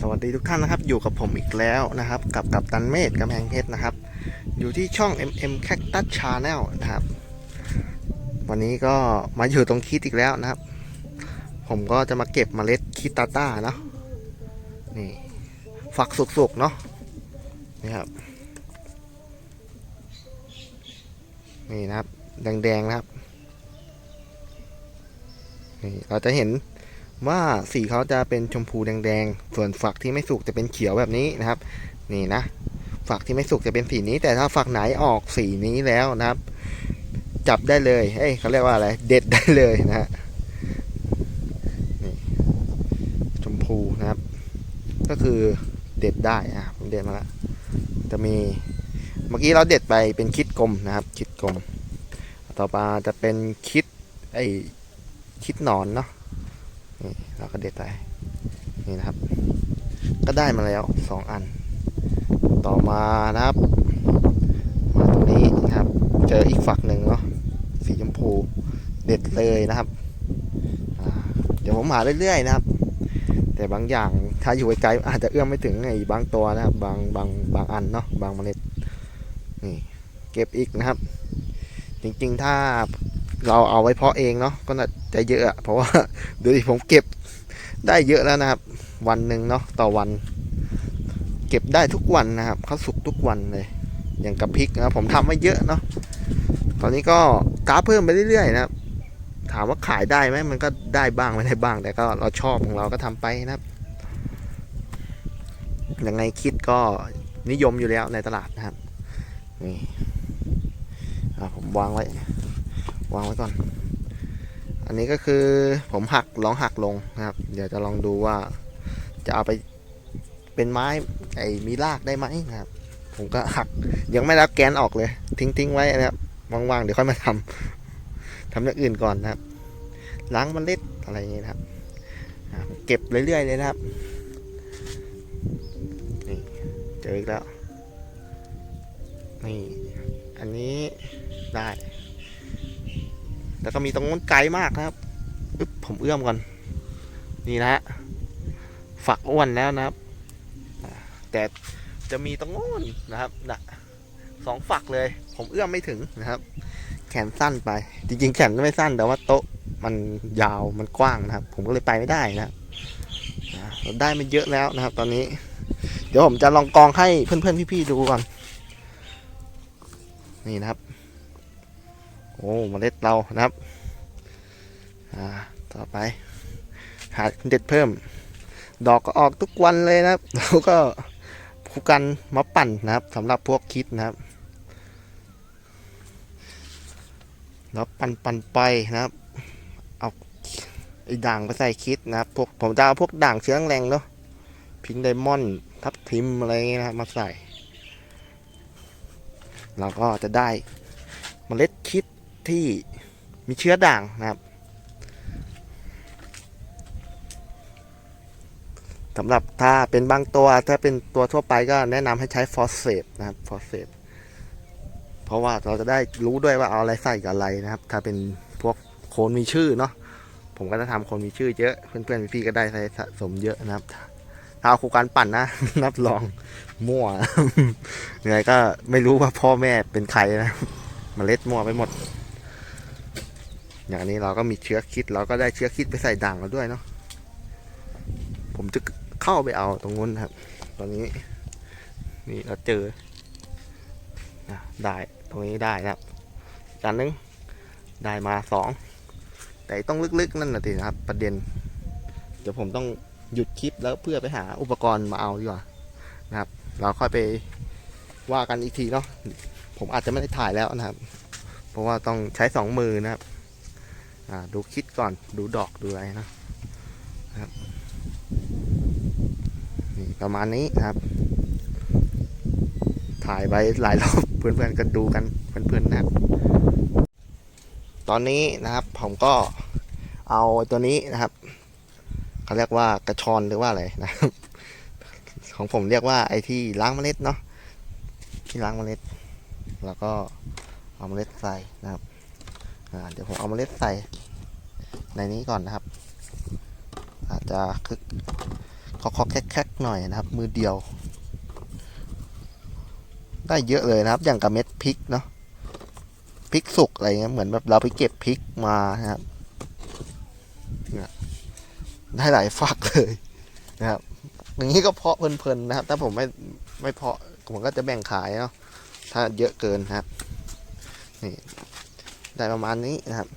สวัสดีทุกท่านนะครับ อยู่กับผมอีกแล้วนะครับ กับกับตันเมธกำแพงเพชรนะครับ อยู่ที่ช่อง MM Cactus Channel นะครับ วันนี้ก็มาอยู่ตรงคิดอีกแล้วนะครับ ผมก็จะมาเก็บเมล็ดคิตาต้าเนาะนี่ฝักสุกๆเนาะนี่ครับนี่นะครับ แดงๆนะครับนี่เราจะเห็น ว่าสีเขาจะเป็นชมพูแดงๆ ส่วนฝักที่ไม่สุกจะเป็นเขียวแบบนี้นะครับ นี่นะ ฝักที่ไม่สุกจะเป็นสีนี้ แต่ถ้าฝักไหนออกสีนี้แล้วนะครับ จับได้เลยเอ้ยเขาเรียกว่าอะไร เด็ดได้เลยนะฮะนี่ชมพูนะครับ ก็คือเด็ดได้อะผมเด็ดมาแล้วจะมี เมื่อกี้เราเด็ดไปเป็นคิดกลมนะครับ คิดกลม ต่อมาจะเป็นคิดไอ้คิดหนอนเนาะ เราก็เด็ดไปนี่นะครับ ก็ได้มาแล้วสองอัน ต่อมานะครับ มาตรงนี้นะครับ เจออีกฝักหนึ่งเนาะสีชมพูเด็ดเลยนะครับเดี๋ยวผมหาเรื่อยๆนะครับ แต่บางอย่างถ้าอยู่ไกลๆอาจจะเอื้อมไม่ถึงไอ้บางตัวนะครับ บางบางบางอันเนาะบางเมล็ดนี่เก็บอีกนะครับ จริงๆถ้าเราเอาไว้เพาะเองเนาะก็น่าจะเยอะอะเพราะว่าดูดิผมเก็บ ได้เยอะแล้วนะครับ วันหนึ่งเนาะต่อวัน เก็บได้ทุกวันนะครับเขาสุกทุกวันเลย อย่างกับพริกนะผมทำไว้เยอะเนาะตอนนี้ก็กราฟเพิ่มไปเรื่อยๆนะครับ ถามว่าขายได้ไหมมันก็ได้บ้างไม่ได้บ้าง แต่ก็เราชอบของเราก็ทำไปนะครับยังไงคิดก็นิยมอยู่แล้วในตลาดนะครับนี่ผมวางไว้ วางไว้ก่อน อันนี้ก็คือผมหักลองหักลงนะครับ เดี๋ยวจะลองดูว่าจะเอาไปเป็นไม้ไอ้มีรากได้ไหมนะครับ ผมก็หักยังไม่รับแกนออกเลย ทิ้งทิ้งไว้นะครับว่างๆเดี๋ยวค่อยมาทำทำอย่างอื่นก่อนนะครับ ล้างเมล็ดอะไรอย่างนี้นะครับ เก็บเรื่อยๆเลยนะครับนี่เจออีกแล้วนี่อันนี้ได้ แล้วก็มีตรงนู้นไกลมากนะครับอึ๊บผมเอื้อมก่อน นี่นะฮะฝักอ้วนแล้วนะครับ แต่จะมีตรงนู้นนะครับนะสองฝักเลย ผมเอื้อมไม่ถึงนะครับ แขนสั้นไป จริงๆ แขนไม่สั้นแต่ว่าโต๊ะมันยาวมันกว้างนะครับ ผมก็เลยไปไม่ได้นะครับได้มาเยอะแล้วนะครับ ตอนนี้ เดี๋ยวผมจะลองกองให้เพื่อนๆพี่ๆดูก่อนนี่นะครับ โอ้เมล็ดเรานะครับ อ่า ต่อไป หาเด็ดเพิ่ม ดอกก็ออกทุกวันเลยนะครับแล้วก็ผู้กันมาปั่นนะครับสำหรับพวกคิดนะครับแล้วปั่นปั่นไปนะครับ เอาไอ้ด่างไปใส่คิดนะครับ พวกผมจะเอาพวกด่างเชื้อแรงเนาะ พิงไดมอนด์ทับทิมอะไรเงี้ยนะครับมาใส่ เราก็จะได้เมล็ดคิด ที่มีเชื้อด่างนะครับสำหรับถ้าเป็นบางตัวถ้าเป็นตัวทั่วไปก็แนะนำให้ใช้ฟอสเฟตนะครับฟอสเฟตเพราะว่าเราจะได้รู้ด้วยว่าเอาอะไรใส่กับอะไรนะครับ ถ้าเป็นพวกโคนมีชื่อเนาะผมก็จะทำโคนมีชื่อเยอะเพื่อนๆพี่ๆก็ได้ใส่สะสมเยอะนะครับถ้าเอาครูการปั่นนะ นับรองมั่วยังไงก็ไม่รู้ว่าพ่อแม่เป็นใครนะมเมล็ดมั่วไปหมด อย่างนี้เราก็มีเชื้อคิดเราก็ได้เชื้อคิดไปใส่ด่างเราด้วยเนาะผมจะเข้าไปเอาตรงนู้นครับ ตอนนี้นี่เราเจอนะได้ตรงนี้ได้นะครับอีกอันนึงได้มาสองแต่ต้องลึกๆนั่นนะทีนะครับ ประเด็น เดี๋ยวผมต้องหยุดคลิปแล้วเพื่อไปหาอุปกรณ์มาเอาดีกว่านะครับ เราค่อยไปว่ากันอีกทีเนาะผมอาจจะไม่ได้ถ่ายแล้วนะครับ เพราะว่าต้องใช้สองมือนะครับ ดูคิดก่อนดูดอกดูอะไรนะครับ นี่ประมาณนี้ครับ ถ่ายไปหลายรอบเพื่อนๆก็ดูกันเพื่อนๆนะครับ ตอนนี้นะครับผมก็เอาตัวนี้นะครับเขาเรียกว่ากระชอนหรือว่าอะไรนะครับ ของผมเรียกว่าไอ้ที่ล้างเมล็ดเนาะที่ล้างเมล็ด แล้วก็เอาเมล็ดใส่นะครับ เดี๋ยวผมเอาเมล็ดใส่ในนี้ก่อนนะครับ อาจจะคึกคาะๆแคกๆหน่อยนะครับ มือเดียว ได้เยอะเลยนะครับ อย่างกับเม็ดพริกเนาะพริกสุกอะไรเงี้ยเหมือนแบบเราไปเก็บพริกมานะครับเนี่ยได้หลายฝักเลยนะครับ อย่างนี้ก็เพาะเพลินๆนะครับ ถ้าผมไม่ไม่เพาะผมก็จะแบ่งขายเนาะถ้าเยอะเกินนะครับนี่ ได้ประมาณนี้นะครับ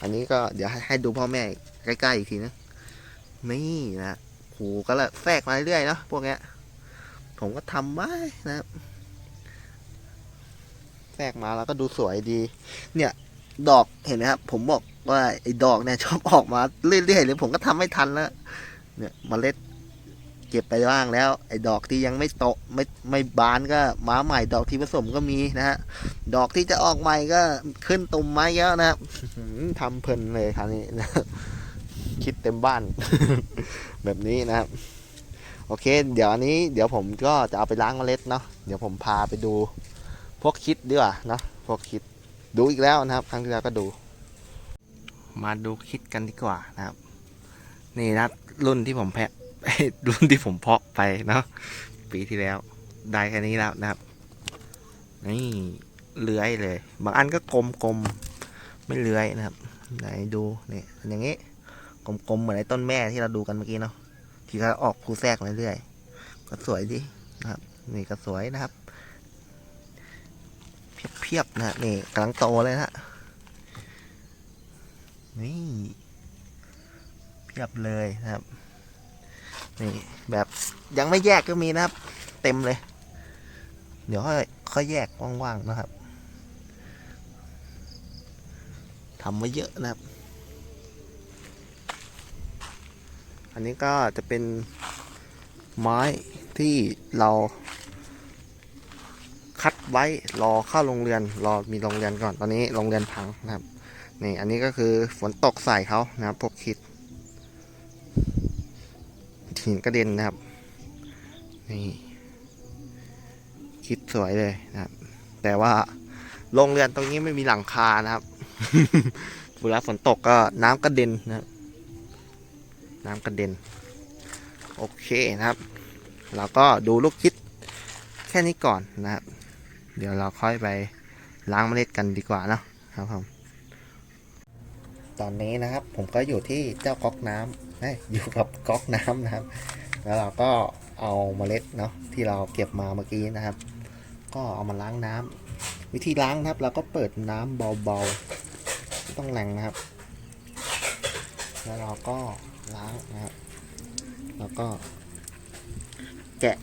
อันนี้ก็เดี๋ยวให้ใหดูพ่อแม่ใกล้ๆอีกทีนะนี่นะหูก็ละแทรกมาเรื่อยๆเนาะพวกเนี้ย ผมก็ทำไว้นะครับแทรกมาแล้วก็ดูสวยดี เนี่ย ดอกเห็นไหมครับ ผมบอกว่าไอ้ดอกเนี่ยชอบออกมาเรื่อยๆเลยผมก็ทำไม่ทันแล้ว เนี่ยเมล็ด เก็บไปบ้างแล้ว ไอ้ดอกที่ยังไม่โตไม่ไม่บานก็มาใหม่ดอกที่ผสมก็มีนะฮะดอกที่จะออกใหม่ก็ขึ้นตุ่มไม้แล้วนะครับทำเพลินเลยคราวนี้นะคิดเต็มบ้าน แบบนี้นะครับ โอเค เดี๋ยวอันนี้ เดี๋ยวผมก็จะเอาไปล้างเมล็ดเนาะเดี๋ยวผมพาไปดู พวกคิดดีกว่าเนาะพวกคิดดูอีกแล้วนะครับ ครั้งที่แล้วก็ดู มาดูคิดกันดีกว่านะครับ นี่นะครับรุ่นที่ผมแพะ รุ่นที่ผมเพาะไปเนาะปีที่แล้วได้แค่นี้แล้วนะครับ นี่เลื้อยเลย บางอันก็กลมกลมๆไม่เลื้อยนะครับ ไหนดูเนี่อันอย่างงี้กลมๆเหมือนไอ้ต้นแม่ที่เราดูกันเมื่อกี้เนาะที่เขาออกภูแทรกเรื่อยๆก็สวยดีนะครับ นี่ก็สวยนะครับเพียบๆนะนี่กำลังโตเลยนะฮะนี่เพียบเลยนะครับ นี่แบบยังไม่แยกก็มีนะครับ เต็มเลย เดี๋ยวค่อยค่อยแยกว่างๆนะครับทำไว้เยอะนะครับ อันนี้ก็จะเป็นไม้ที่เราคัดไว้รอเข้าโรงเรียนรอมีโรงเรียนก่อนตอนนี้โรงเรียนพังนะครับนี่อันนี้ก็คือฝนตกใส่เขานะครับพวกคิด หินกระเด็นนะครับ นี่คิดสวยเลยนะครับ แต่ว่าโรงเรียนตรงนี้ไม่มีหลังคานะครับเวลาฝนตกก็น้ำกระเด็นนะครับ น้ำกระเด็น โอเคนะครับ เราก็ดูลูกคิดแค่นี้ก่อนนะครับ เดี๋ยวเราค่อยไปล้างเมล็ดกันดีกว่าเนาะครับผมตอนนี้นะครับผมก็อยู่ที่เจ้าก๊อกน้ำ อยอยู่กับก๊อกน้ำนะครับ แล้วเราก็เอาเมล็ดเนาะที่เราเก็บมาเมื่อกี้นะครับ ก็เอามาล้างน้ำวิธีล้างนะครับ เราก็เปิดน้ำเบาๆไม่ต้องแรงนะครับ แล้วเราก็ล้างนะครับ แล้วก็ แกะ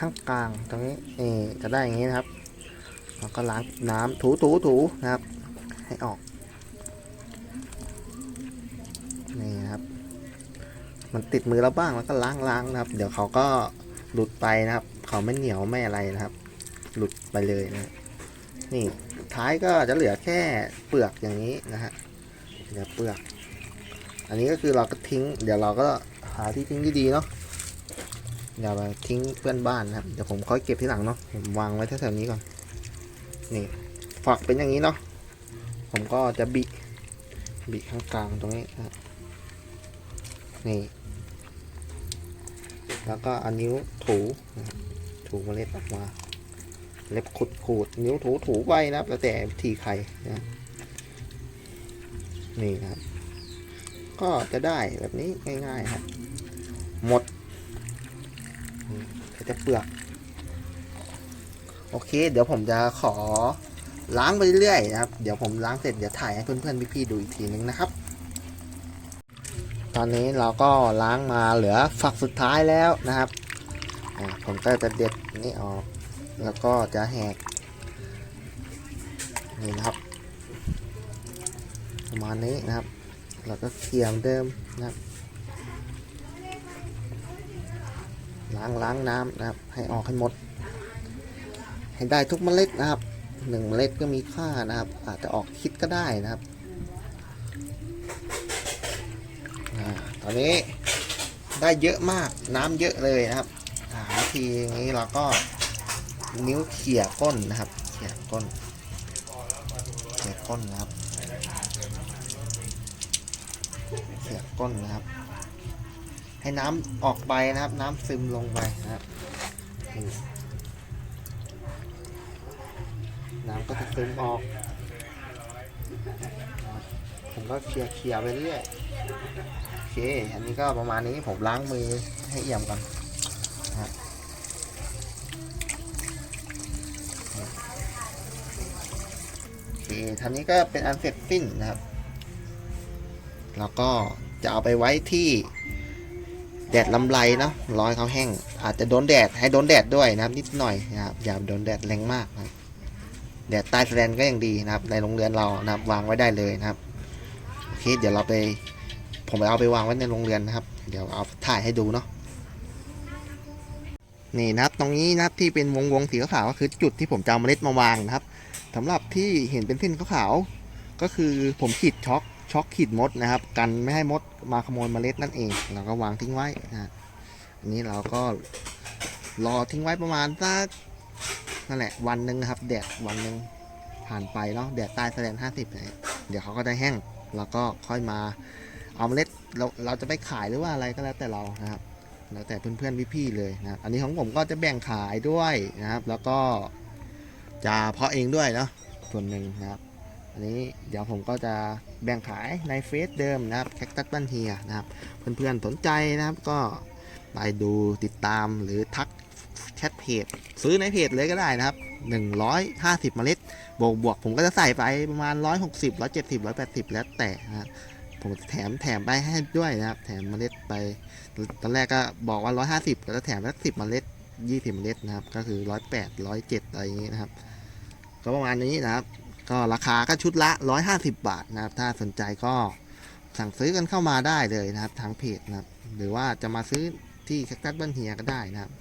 ข้างกลางตรงนี้นี่จะได้อย่างนี้นะครับแล้วก็ล้างน้ำถูถูถูนะครับ ให้ออก นี่นะครับ มันติดมือเราบ้างแล้วก็ล้างล้างนะครับ เดี๋ยวเขาก็หลุดไปนะครับเขาไม่เหนียวไม่อะไรนะครับ หลุดไปเลยนะนี่ท้ายก็จะเหลือแค่เปลือกอย่างนี้นะฮะเหลือเปลือก อันนี้ก็คือเราก็ทิ้ง เดี๋ยวเราก็หาที่ทิ้งที่ดีเนาะอย่าไปทิ้งเพื่อนบ้านนะครับเดี๋ยวผมค่อยเก็บที่หลังเนาะผมวางไว้แถวๆนี้ก่อนนี่ฝักเป็นอย่างนี้เนาะผมก็จะบิบิข้างกลางตรงนี้นะนี่ แล้วก็เอานิ้วถูถูเมล็ดออกมา เล็บขุดขูดนิ้วถูถูไปนะครับแล้วแต่วิธีใครนะนี่นะครับ ก็จะได้แบบนี้ง่ายๆครับ หมดจะเปลือกโอเค เดี๋ยวผมจะขอล้างไปเรื่อยๆนะครับ เดี๋ยวผมล้างเสร็จเดี๋ยวถ่ายให้เพื่อนๆพี่ๆดูอีกทีนึงนะครับ ตอนนี้เราก็ล้างมาเหลือฝักสุดท้ายแล้วนะครับ ผมก็จะเด็ดนี่ออก แล้วก็จะแหกนี่นะครับ ประมาณนี้นะครับ แล้วก็เขี่ยเหมเดิมนะครับ ล้างล้างน้ำนะครับ ให้ออกให้หมด ให้ได้ทุกเมล็ดนะครับหนึ่งเมล็ดก็มีค่านะครับ อาจจะออกคิดก็ได้นะครับอาตอ นนี้ได้เยอะมากน้ำเยอะเลยนะครับวิธีนี้เราก็นิ้วเขี่ยก้นนะครับ เขี่ยก้น เขี่ยก้นนะครับ เขี่ยก้นนะครับ ให้น้ำออกไปนะครับ น้ำซึมลงไปนะครับน้ำก็จะซึมออก ผมก็เคลียร์เคลียร์ไปเรื่อย โอเค อันนี้ก็ประมาณนี้ผมล้างมือให้เอี่ยมก่อนนะโอเคท่านี้ก็เป็นอันเสร็จสิ้นนะครับ แล้วก็จะเอาไปไว้ที่แดดลำไรเนาะร้อให้เขาแห้ง อาจจะโดนแดดให้โดนแดดด้วยนะครับ นิดหน่อยนะครับอย่าโดนแดดแรงมากนะแดดใต้แสลนก็ยังดีนะครับ ในโรงเรือนเรานะครับวางไว้ได้เลยนะครับโอเคเดี๋ยวเราไป ผมไปเอาไปวางไว้ในโรงเรือนนะครับ เดี๋ยวเอาถ่ายให้ดูเนาะนี่นะครับ ตรงนี้นะครับที่เป็นวงวงๆสีขาวก็คือจุดที่ผมจะเอาเมล็ดมาวางนะครับสำหรับที่เห็นเป็นเส้นขาวๆก็คือผมขีดช็อกช็อกขีดมดนะครับ กันไม่ให้มดมาขโมยเมล็ดนั่นเองเราก็วางทิ้งไว้นะอันนี้เราก็รอทิ้งไว้ประมาณสักนั่นแหละวันหนึ่งนะครับ แดดวันหนึ่งผ่านไปเนาะแดดใต้แสดงห้าสิบเดี๋ยวเขาก็ได้แห้ง แล้วก็ค่อยมา เอาเมล็ดเราเราจะไปขายหรือว่าอะไรก็แล้วแต่เรานะครับ แล้วแต่เพื่อนๆพี่ๆเลยนะอันนี้ของผมก็จะแบ่งขายด้วยนะครับ แล้วก็จะเพาะเองด้วยเนาะส่วนหนึ่งนะครับ อันนี้เดี๋ยวผมก็จะแบ่งขายในเฟซเดิมนะครับแคคตัสบ้านเฮียนะครับ เพื่อนๆสนใจนะครับก็ไปดูติดตามหรือทักแชทเพจซื้อในเพจเลยก็ได้นะครับ 150 เมล็ด บวกบวกผมก็จะใส่ไปประมาณ 160 170 180 แล้วแต่นะครับ ผมแถมแถมไปให้ด้วยนะครับ แถมเมล็ดไป ตอนแรกก็บอกว่า 150 ก็จะแถมสัก10 เมล็ด 20 เมล็ดนะครับ ก็คือ 108 107 อะไรอย่างนี้นะครับ ก็ประมาณนี้นะครับ ก็ราคาก็ชุดละ 150 บาทนะครับ ถ้าสนใจก็สั่งซื้อกันเข้ามาได้เลยนะครับ ทางเพจนะครับ หรือว่าจะมาซื้อที่แคคตัสบ้านเฮียก็ได้นะครับ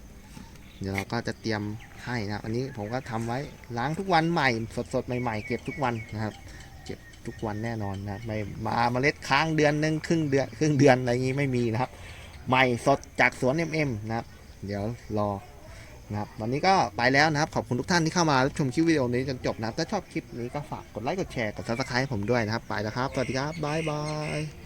เดี๋ยวเราก็จะเตรียมให้นะครับ อันนี้ผมก็ทำไว้ล้างทุกวันใหม่ สดๆใหม่ ๆ เก็บทุกวันนะครับ ทุกวันแน่นอนนะไม่มาเมล็ดค้างเดือนหนึ่งครึ่งเดือนครึ่งเดือนอะไรอย่างนี้ไม่มีนะครับ ใหม่สดจากสวน MM นะครับ เดี๋ยวรอนะครับวันนี้ก็ไปแล้วนะครับ ขอบคุณทุกท่านที่เข้ามารับชมคลิปวิดีโอนี้จนจบนะครับถ้าชอบคลิปนี้ก็ฝากกดไลค์กดแชร์กดซับสไครต์ผมด้วยนะครับ ไปแล้วครับ สวัสดีครับบ๊ายบาย